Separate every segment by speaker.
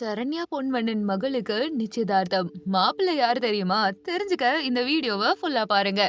Speaker 1: சரண்யா பொன்வண்ணன் மகளுக்கு நிச்சயதார்த்தம். மாப்பிள்ளை யார் தெரியுமா? தெரிஞ்சுக்க இந்த வீடியோவை ஃபுல்லா பாருங்க.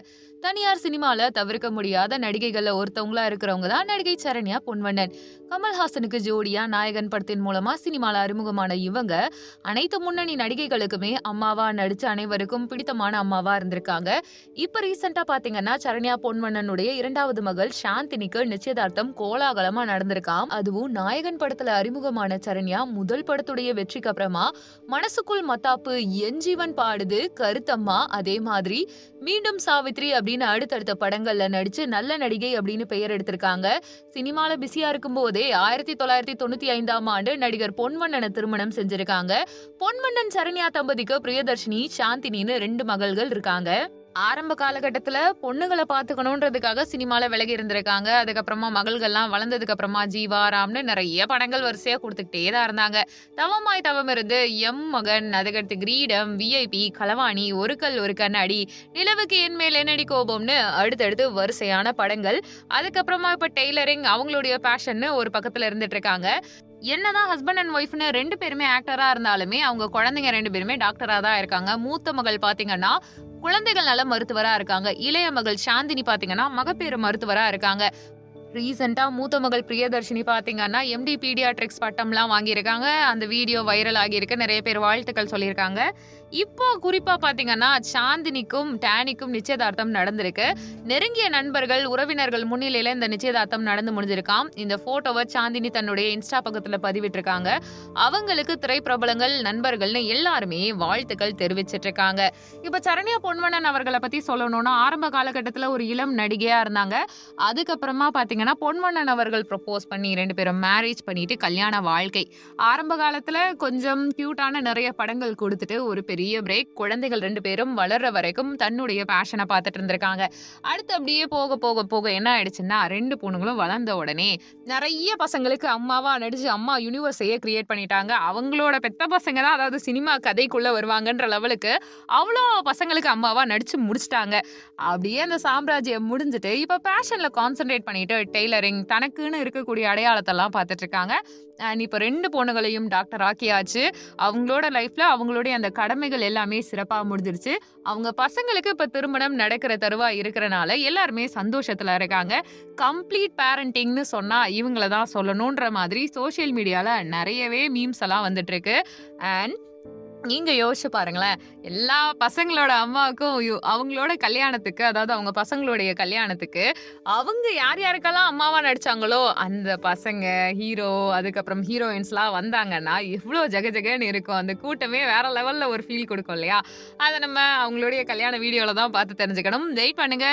Speaker 1: தனியார் சினிமால தவிர்க்க முடியாத நடிகைகள்ல ஒருத்தவங்களா இருக்கிறவங்க தான் நடிகை சரண்யா பொன்வண்ணன். கமல்ஹாசனுக்கு ஜோடியா நாயகன் படத்தின் மூலமா சினிமால அறிமுகமான இவங்க அனைத்து முன்னணி நடிகைகளுக்குமே அம்மாவா நடிச்சு அனைவருக்கும் பிடித்தமான அம்மாவா இருந்திருக்காங்க. இப்ப ரீசெண்டா பாத்தீங்கன்னா சரண்யா பொன்வண்ணனுடைய இரண்டாவது மகள் சாந்தினிக்கு நிச்சயதார்த்தம் கோலாகலமா நடந்திருக்காம். அதுவும் நாயகன் படத்துல அறிமுகமான சரண்யா முதல் படத்துடைய வெற்றிக்கு அப்புறமா மனசுக்குள் மத்தாப்பு என் ஜீவன் பாடுது கருத்தம்மா அதே மாதிரி மீண்டும் சாவித்ரி அப்படின்னு அடுத்தடுத்த படங்கள்ல நடிச்சு நல்ல நடிகை அப்படின்னு பெயர் எடுத்திருக்காங்க. சினிமால பிஸியா இருக்கும் போதே ஆயிரத்தி தொள்ளாயிரத்தி தொண்ணூத்தி ஐந்தாம் ஆண்டு நடிகர் பொன்மன்னனை திருமணம் செஞ்சிருக்காங்க. பொன்மன்னன் சரண்யா தம்பதிக்கு பிரியதர்ஷினி சாந்தினின்னு ரெண்டு மகள்கள் இருக்காங்க. ஆரம்ப காலகட்டத்துல பொண்ணுங்களை பாத்துக்கணும்ன்றதுக்காக சினிமால விலகி இருந்திருக்காங்க. அதுக்கப்புறமா மகள்கள்லாம் வளர்ந்ததுக்கு அப்புறமா ஜீவா ராம்னு நிறைய படங்கள் வரிசையா கொடுத்துக்கிட்டே தான் இருந்தாங்க. தவமாய் தவம் இருந்து எம் மகன் அதுக்கடுத்து கிரீடம் விஐபி களவாணி ஒரு கல் ஒரு கண்ணாடி நிலவுக்கு என் மேல் என்னடி கோபம்னு அடுத்தடுத்து வரிசையான படங்கள். அதுக்கப்புறமா இப்ப டெய்லரிங் அவங்களுடைய பேஷன்னு ஒரு பக்கத்துல இருந்துட்டு இருக்காங்க. என்னதான் ஹஸ்பண்ட் அண்ட் ஒய்ஃப்னு ரெண்டு பேருமே ஆக்டரா இருந்தாலுமே அவங்க குழந்தைங்க ரெண்டு பேருமே டாக்டரா தான் இருக்காங்க. மூத்த மகள் பாத்தீங்கன்னா குழந்தைகள் நல மருத்துவரா இருக்காங்க. இளைய மகள் சாந்தினி பாத்தீங்கன்னா மகப்பேறு மருத்துவரா இருக்காங்க. ரீசெண்டாக மூத்த மகள் பிரியதர்ஷினி பார்த்தீங்கன்னா எம்டி பீடியாட்ரிக்ஸ் பட்டம்லாம் வாங்கியிருக்காங்க. அந்த வீடியோ வைரல் ஆகியிருக்கு. நிறைய பேர் வாழ்த்துக்கள் சொல்லியிருக்காங்க. இப்போ குறிப்பா பாத்தீங்கன்னா சாந்தினிக்கும் டேனிக்கும் நிச்சயதார்த்தம் நடந்திருக்கு. நெருங்கிய நண்பர்கள் உறவினர்கள் முன்னிலையில இந்த நிச்சயதார்த்தம் நடந்து முடிஞ்சிருக்காம். இந்த போட்டோவை சாந்தினி தன்னுடைய இன்ஸ்டா பக்கத்துல பதிவிட்டிருக்காங்க. அவங்களுக்கு திரைப்பிரபலங்கள் நண்பர்கள்னு எல்லாருமே வாழ்த்துக்கள் தெரிவிச்சிட்டு இருக்காங்க இப்ப சரண்யா பொன்வனன் அவர்களை பத்தி சொல்லணும்னா ஆரம்ப காலகட்டத்துல ஒரு இளம் நடிகையா இருந்தாங்க. அதுக்கப்புறமா பாத்தீங்கன்னா பொன்வண்ணன் அவர்கள் ப்ரப்போஸ் பண்ணி ரெண்டு பேரும் மேரேஜ் பண்ணிட்டு கல்யாண வாழ்க்கை. ஆரம்ப காலத்துல கொஞ்சம் கியூட்டான நிறைய படங்கள் கொடுத்துட்டு ஒரு பெரிய பிரேக் குழந்தைகள் ரெண்டு பேரும் வளர்ற வரைக்கும் தன்னுடைய பேஷனை பார்த்துட்டு இருந்திருக்காங்க. அடுத்து அப்படியே போக போக போக என்ன ஆயிடுச்சுன்னா ரெண்டு பொண்ணுங்களும் வளர்ந்த உடனே நிறைய பசங்களுக்கு அம்மாவா நடிச்சு அம்மா யூனிவர்ஸையே கிரியேட் பண்ணிட்டாங்க. அவங்களோட பெத்த பசங்க தான் அதாவது சினிமா கதைக்குள்ள வருவாங்கன்ற லெவலுக்கு அவ்வளோ பசங்களுக்கு அம்மாவா நடிச்சு முடிச்சிட்டாங்க. அப்படியே அந்த சாம்ராஜ்யம் முடிஞ்சுட்டு இப்போ பேஷனில் கான்சென்ட்ரேட் பண்ணிட்டு டெய்லரிங் தனக்குன்னு இருக்கக்கூடிய அடையாளத்தெல்லாம் பார்த்துட்டு இருக்காங்க. அண்ட் இப்போ ரெண்டு பொண்ணுகளையும் டாக்டர் ஆக்கியாச்சு. அவங்களோட லைஃப்ல அவங்களுடைய அந்த கடமை கடமைகள் எல்லாமே சிறப்பாக முடிஞ்சிருச்சு. அவங்க பசங்களுக்கு இப்போ திருமணம் நடக்கிற தருவா இருக்கிறனால எல்லாருமே சந்தோஷத்தில் இருக்காங்க. கம்ப்ளீட் பேரண்டிங்னு சொன்னால் இவங்கள தான் சொல்லணுன்ற மாதிரி சோஷியல் மீடியாவில் நிறையவே மீம்ஸ் எல்லாம் வந்துட்டுருக்கு அண்ட் நீங்க யோசிச்சு பாருங்களேன். எல்லா பசங்களோட அம்மாவுக்கும் அவங்களோட கல்யாணத்துக்கு அதாவது அவங்க பசங்களுடைய கல்யாணத்துக்கு அவங்க யார் யாருக்கெல்லாம் அம்மாவா நடிச்சாங்களோ அந்த பசங்க ஹீரோ அதுக்கப்புறம் ஹீரோயின்ஸ்லாம் வந்தாங்கன்னா எவ்வளோ ஜெகஜெகன்னு இருக்கும். அந்த கூட்டமே வேற லெவல்ல ஒரு ஃபீல் கொடுக்கும் இல்லையா? அதை நம்ம அவங்களுடைய கல்யாண வீடியோல தான் பார்த்து தெரிஞ்சுக்கணும். வெயிட் பண்ணுங்க.